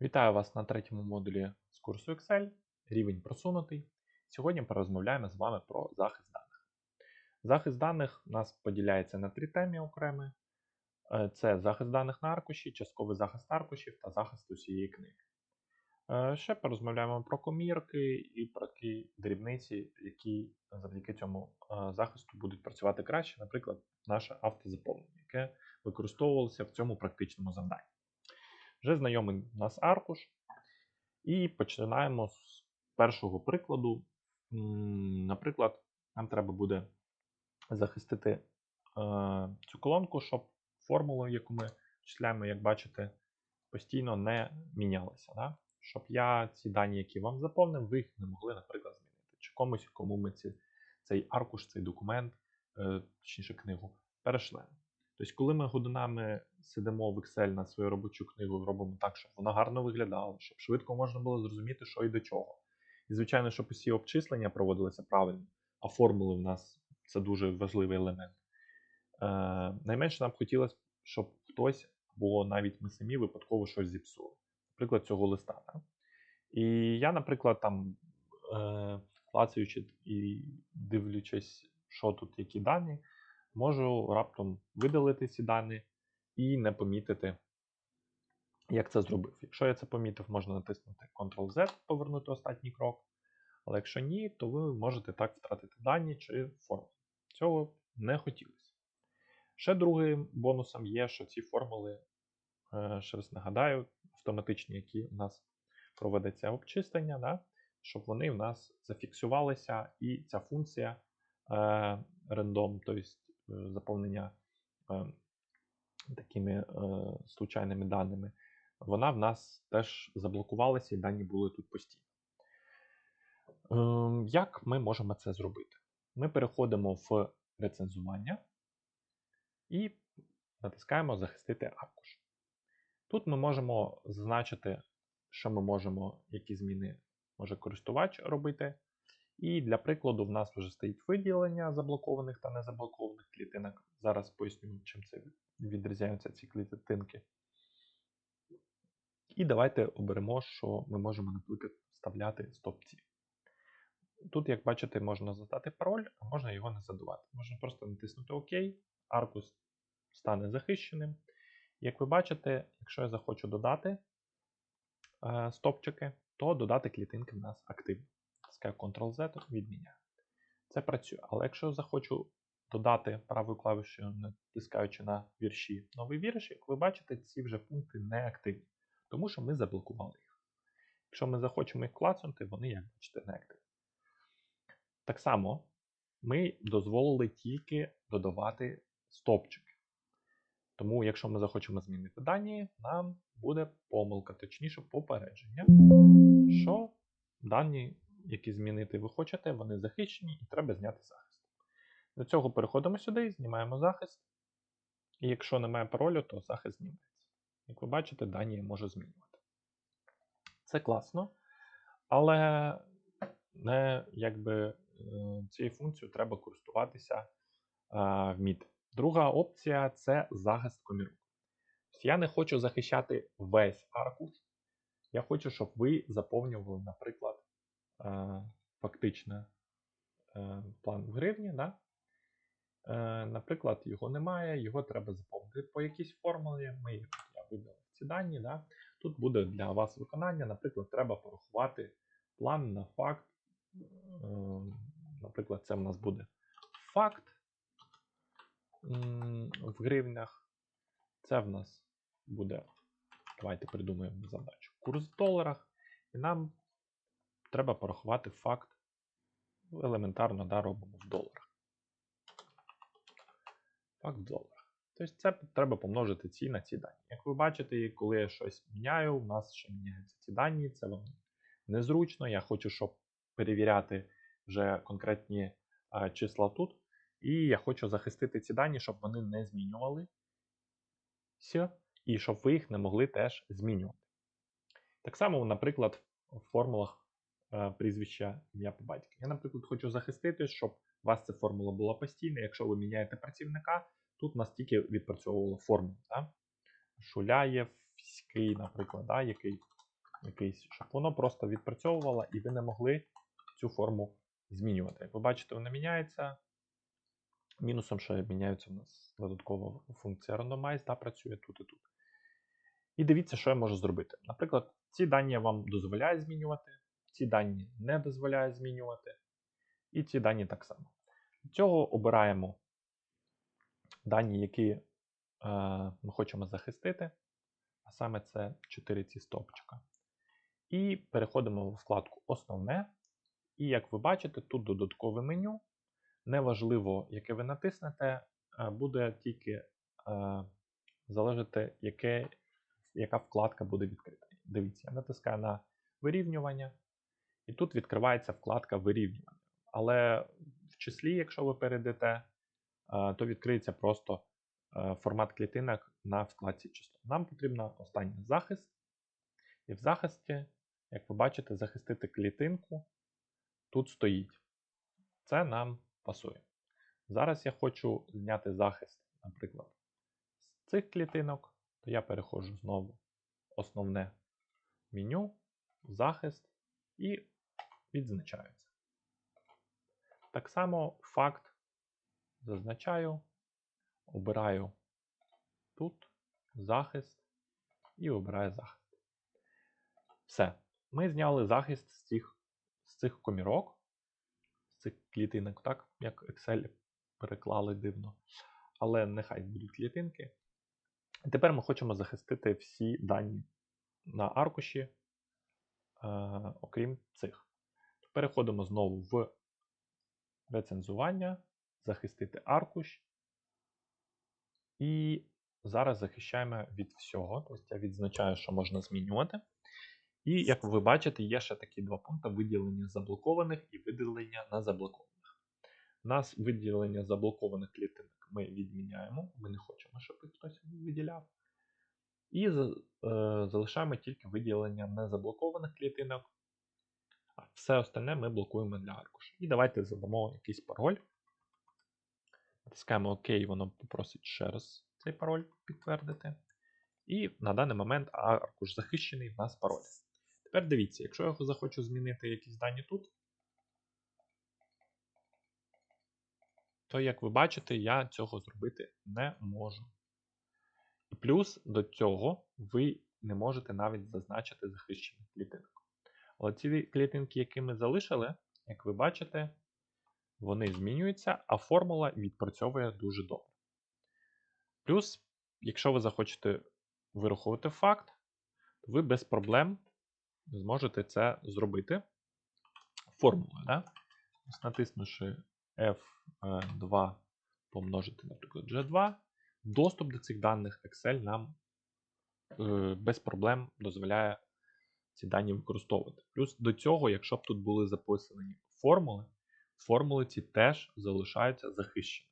Вітаю вас на третьому модулі з курсу Excel, рівень просунутий. Сьогодні порозмовляємо з вами про захист даних. Захист даних у нас поділяється на три теми окремі: Е, це захист даних на аркуші, частковий захист аркушів та захист усієї книги. Е, Ще порозмовляємо про комірки і про ті дрібниці, які завдяки цьому е, захисту будуть працювати краще, наприклад, наше автозаповнення, яке використовувалося в цьому практичному завданні. Вже знайомий у нас аркуш. І починаємо з першого прикладу. Наприклад, нам треба буде захистити е, цю колонку, щоб формула, яку ми числяємо, як бачите, постійно не мінялася. Да? Щоб я ці дані, які вам заповнив, ви їх не могли, наприклад, змінити. Чи комусь, кому ми ці, цей аркуш, цей документ, е, точніше книгу, перешлемо. Тобто, коли ми годинами сидимо в Excel на свою робочу книгу, робимо так, щоб вона гарно виглядала, щоб швидко можна було зрозуміти, що і до чого. І, звичайно, щоб усі обчислення проводилися правильно, а формули в нас це дуже важливий елемент. Е, найменше нам хотілося, щоб хтось, або навіть ми самі випадково щось зіпсули. Наприклад, цього листа. Да? І я, наприклад, там, е, клацаючи і дивлячись, що тут, які дані, можу раптом видалити ці дані і не помітити, як це зробив. Якщо я це помітив, можна натиснути Ctrl-Z, повернути останній крок. Але якщо ні, то ви можете так втратити дані чи формулу. Цього не хотілося. Ще другим бонусом є, що ці формули, е, ще раз нагадаю, автоматичні, які у нас проведеться обчислення, да? щоб вони в нас зафіксувалися, і ця функція е, random, тобто е, заповнення такими е, случайними даними, вона в нас теж заблокувалася і дані були тут постійно. Е, як ми можемо це зробити? Ми переходимо в рецензування і натискаємо Захистити аркуш. Тут ми можемо зазначити, що ми можемо, які зміни може користувач робити. І для прикладу, в нас вже стоїть виділення заблокованих та незаблокованих клітинок. Зараз поясню, чим це відрізняються ці клітинки. І давайте оберемо, що ми можемо, наприклад, вставляти стопці. Тут, як бачите, можна задати пароль, а можна його не задавати. Можна просто натиснути ОК, аркус стане захищеним. Як ви бачите, якщо я захочу додати е, стопчики, то додати клітинки в нас активні. Натискаю Ctrl-Z, відміняю. Це працює. Але якщо захочу додати правою клавішею, натискаючи на вірші новий вірш, як ви бачите, ці вже пункти не активні, тому що ми заблокували їх. Якщо ми захочемо їх клацнути, вони, як бачите, не активні. Так само ми дозволили тільки додавати стопчики. Тому, якщо ми захочемо змінити дані, нам буде помилка, точніше попередження, що дані, які змінити ви хочете, вони захищені і треба зняти захист. До цього переходимо сюди, знімаємо захист. І якщо немає паролю, то захист знімається. Як ви бачите, дані я можу змінювати. Це класно, але не якби цією функцією треба користуватися вміти. Друга опція це захист комірок. Я не хочу захищати весь аркуш. Я хочу, щоб ви заповнювали, наприклад, фактично план в гривні. Да? Наприклад, його немає, його треба заповнити по якійсь формулі. Ми я видав ці дані. Да? Тут буде для вас виконання, наприклад, треба порахувати план на факт. Наприклад, це в нас буде факт в гривнях. Це в нас буде, давайте придумаємо задачу, курс в доларах. І нам треба порахувати факт. Елементарно да, робимо в доларах. Факт в доларах. Тобто це треба помножити ці на ці дані. Як ви бачите, коли я щось міняю, у нас ще міняються ці дані, це вам незручно. Я хочу, щоб перевіряти вже конкретні а, числа тут. І я хочу захистити ці дані, щоб вони не змінювалися, і щоб ви їх не могли теж змінювати. Так само, наприклад, в формулах прізвища ім'я по батькові. Я, наприклад, хочу захистити, щоб у вас ця формула була постійна. Якщо ви міняєте працівника, тут нас тільки відпрацьовувала формула. Да? Шуляєвський, наприклад, да, який якийсь, щоб воно просто відпрацьовувало і ви не могли цю форму змінювати. Як ви бачите, вона міняється. Мінусом ще міняється у нас додаткова функція randomize, да, працює тут і тут. І дивіться, що я можу зробити. Наприклад, ці дані я вам дозволяю змінювати, ці дані не дозволяю змінювати, і ці дані так само. Для цього обираємо дані, які е, ми хочемо захистити, а саме це 4 ці стовпчика. І переходимо в вкладку Основне. І як ви бачите, тут додаткове меню. Неважливо, яке ви натиснете, е, буде тільки е, залежати, яке, яка вкладка буде відкрита. Дивіться, я натискаю на вирівнювання, і тут відкривається вкладка вирівнювання. Але в числі, якщо ви перейдете, е, то відкриється просто е, формат клітинок на вкладці число. Нам потрібно останній захист. І в захисті, як ви бачите, захистити клітинку тут стоїть. Це нам пасує. Зараз я хочу зняти захист, наприклад, з цих клітинок, то я переходжу знову в основне меню, захист і відзначаюся. Так само факт зазначаю, обираю тут захист і обираю захист. Все. Ми зняли захист з цих, з цих комірок, з цих клітинок, так, як Excel переклали дивно. Але нехай будуть клітинки. І тепер ми хочемо захистити всі дані на аркуші, е, окрім цих. Переходимо знову в рецензування, захистити аркуш. І зараз захищаємо від всього. Тобто я відзначаю, що можна змінювати. І, як ви бачите, є ще такі два пункти: виділення заблокованих і виділення незаблокованих. У нас виділення заблокованих клітинок ми відміняємо, ми не хочемо, щоб їх хтось виділяв. І е, залишаємо тільки виділення незаблокованих клітинок. А все остальне ми блокуємо для аркуша. І давайте задамо якийсь пароль. Натискаємо ОК, воно попросить ще раз цей пароль підтвердити. І на даний момент аркуш захищений в нас пароль. Тепер дивіться, якщо я захочу змінити якісь дані тут, то, як ви бачите, я цього зробити не можу. І плюс до цього ви не можете навіть зазначити захищених клітинок. Але ці клітинки, які ми залишили, як ви бачите, вони змінюються, а формула відпрацьовує дуже добре. Плюс, якщо ви захочете вирахувати факт, то ви без проблем зможете це зробити формулою. Да? Натиснувши F2 помножити, наприклад, G2, доступ до цих даних Excel нам е, без проблем дозволяє ці дані використовувати. Плюс до цього, якщо б тут були записані формули, формули ці теж залишаються захищені.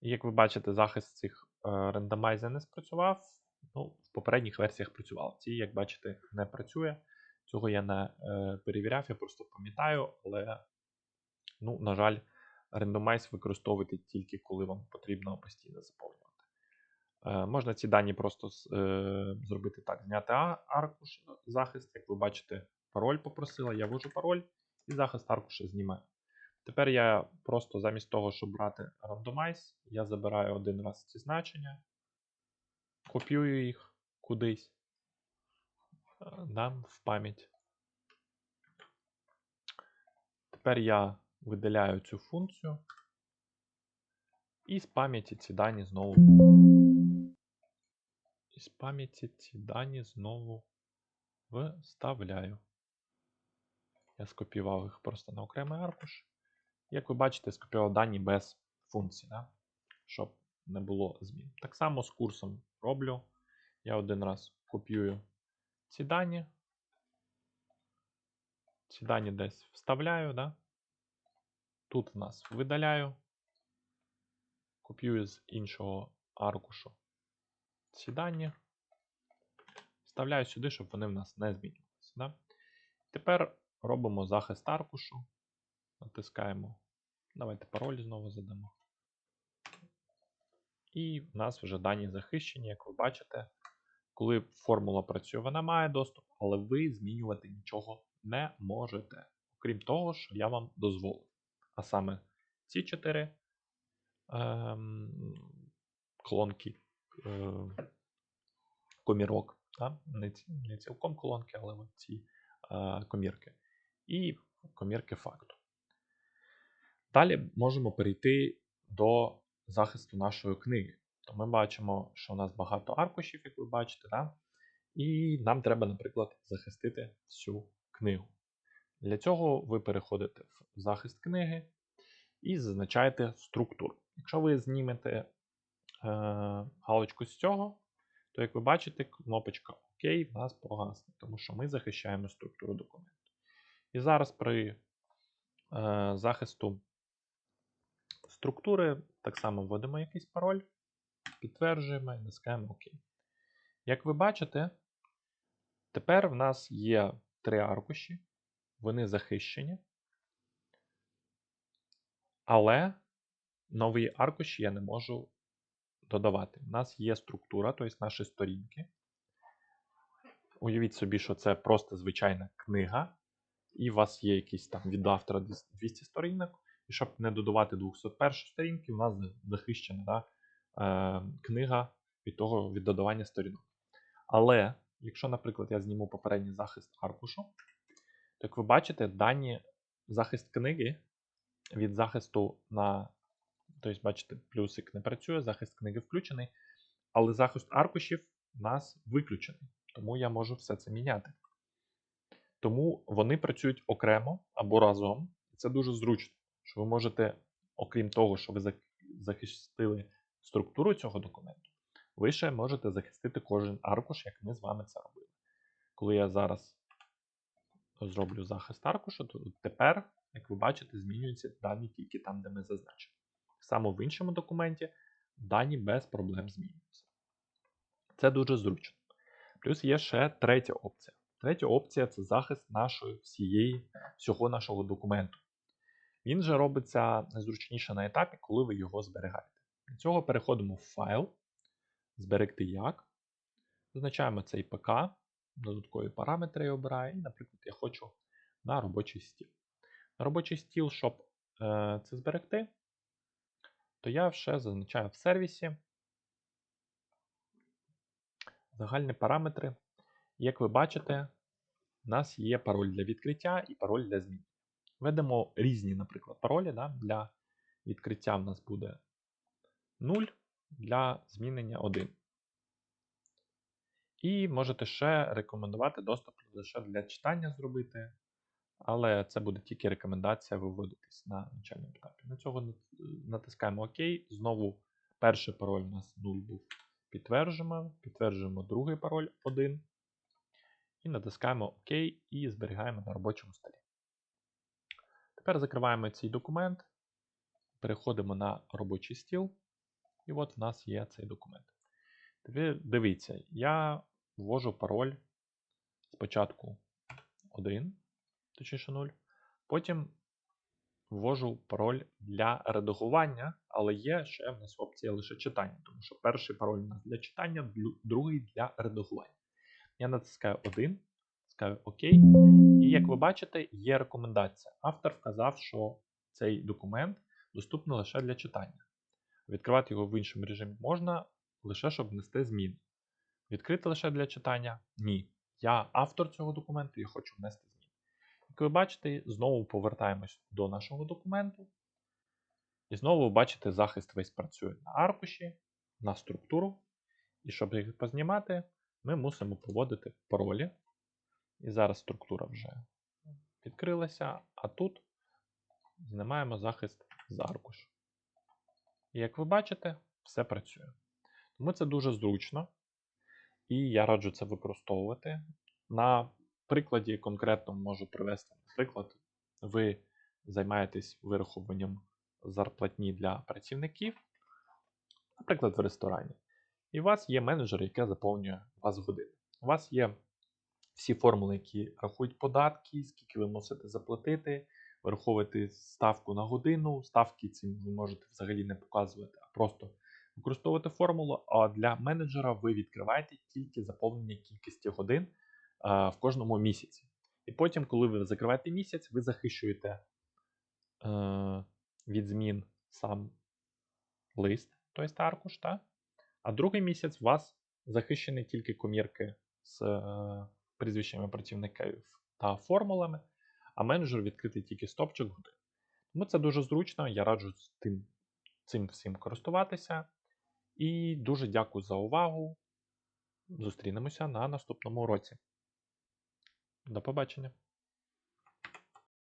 І як ви бачите, захист цих е, рандомайзер не спрацював. Ну, В попередніх версіях працював. Ці, як бачите, не працює. Цього я не е, перевіряв, я просто пам'ятаю, але, ну, на жаль, рандомайз використовуйте тільки коли вам потрібно постійно заповнювати. Е, можна ці дані просто е, зробити так: зняти аркуш захист. Як ви бачите, пароль попросила, я ввожу пароль і захист аркуша знімаю. Тепер я просто замість того, щоб брати рандомайз, я забираю один раз ці значення, копіюю їх кудись, дам в пам'ять. Тепер я видаляю цю функцію і з пам'яті ці дані знову. І з пам'яті ці дані знову вставляю. Я скопіював їх просто на окремий аркуш. Як ви бачите, скопіював дані без функції, да? щоб не було змін. Так само з курсом роблю. Я один раз копіюю ці дані. Ці дані десь вставляю. Да? Тут в нас видаляю, копіюю з іншого аркушу ці дані. Вставляю сюди, щоб вони в нас не змінювалися. Да? Тепер робимо захист аркушу. Натискаємо. Давайте пароль знову задамо. І в нас вже дані захищені, як ви бачите, Коли формула працює, вона має доступ, але ви змінювати нічого не можете. Окрім того, що я вам дозволив. А саме ці чотири ем, колонки е, комірок. Да? Не, не цілком колонки, але от ці е, комірки. І комірки факту. Далі можемо перейти до захисту нашої книги. То ми бачимо, що у нас багато аркушів, як ви бачите, да? і нам треба, наприклад, захистити всю книгу. Для цього ви переходите в захист книги і зазначаєте структуру. Якщо ви знімете е, галочку з цього, то, як ви бачите, кнопочка ОК в нас погасне, тому що ми захищаємо структуру документу. І зараз при е, захисту структури так само вводимо якийсь пароль, підтверджуємо і натискаємо ОК. Як ви бачите, тепер в нас є три аркуші, вони захищені. Але нові аркуші я не можу додавати. У нас є структура, тобто наші сторінки. Уявіть собі, що це просто звичайна книга, і у вас є якийсь там від автора 200 сторінок. І щоб не додавати 201 сторінки, у нас захищена да, е, книга від того від додавання сторінок. Але якщо, наприклад, я зніму попередній захист аркушу, то як ви бачите, дані захист книги від захисту на. Тобто, бачите, плюсик не працює, захист книги включений, але захист аркушів у нас виключений. Тому я можу все це міняти. Тому вони працюють окремо або разом. Це дуже зручно, що ви можете, окрім того, що ви захистили структуру цього документу, ви ще можете захистити кожен аркуш, як ми з вами це робили. Коли я зараз зроблю захист аркушу, то тепер, як ви бачите, змінюються дані тільки там, де ми зазначили. Саме в іншому документі дані без проблем змінюються. Це дуже зручно. Плюс є ще третя опція. Третя опція це захист нашої всієї, всього нашого документу. Він же робиться найзручніше на етапі, коли ви його зберігаєте. Для цього переходимо в файл, зберегти як. Зазначаємо цей ПК, додаткові параметри я обираю, і, наприклад, я хочу на робочий стіл. На робочий стіл, щоб е, це зберегти, то я ще зазначаю в сервісі загальні параметри. Як ви бачите, у нас є пароль для відкриття і пароль для змін. Введемо різні, наприклад, паролі. Да? Для відкриття в нас буде 0, для змінення 1. І можете ще рекомендувати доступ лише для читання зробити. Але це буде тільки рекомендація виводитись на начальному етапі. На цього натискаємо ОК. Знову перший пароль у нас 0 був. Підтверджуємо. Підтверджуємо другий пароль 1. І натискаємо ОК і зберігаємо на робочому столі. Тепер закриваємо цей документ. Переходимо на робочий стіл. І от в нас є цей документ. Дивіться, я ввожу пароль спочатку 1, точніше 0. Потім ввожу пароль для редагування, але є ще в нас опція лише читання, тому що перший пароль у нас для читання, другий для редагування. Я натискаю 1, натискаю ОК. І як ви бачите, є рекомендація. Автор вказав, що цей документ доступний лише для читання. Відкривати його в іншому режимі можна лише щоб внести зміни. Відкрити лише для читання? Ні. Я автор цього документу і хочу внести. Як ви бачите, знову повертаємось до нашого документу. І знову ви бачите, захист весь працює на аркуші, на структуру. І щоб їх познімати, ми мусимо поводити паролі. І зараз структура вже відкрилася, а тут знімаємо захист з аркушу. І як ви бачите, все працює. Тому це дуже зручно, і я раджу це використовувати. На прикладі конкретно можу привести приклад. Ви займаєтесь вирахуванням зарплатні для працівників, наприклад, в ресторані. І у вас є менеджер, який заповнює вас години. У вас є всі формули, які рахують податки, скільки ви мусите заплатити, вираховувати ставку на годину. Ставки ці ви можете взагалі не показувати, а просто використовувати формулу, а для менеджера ви відкриваєте тільки заповнення кількості годин в кожному місяці. І потім, коли ви закриваєте місяць, ви захищуєте е, від змін сам лист, тобто аркуш, та? а другий місяць у вас захищені тільки комірки з е, прізвищами працівників та формулами, а менеджер відкритий тільки стопчик годин. Тому це дуже зручно, я раджу тим, цим всім користуватися. І дуже дякую за увагу. Зустрінемося на наступному уроці. До побачення!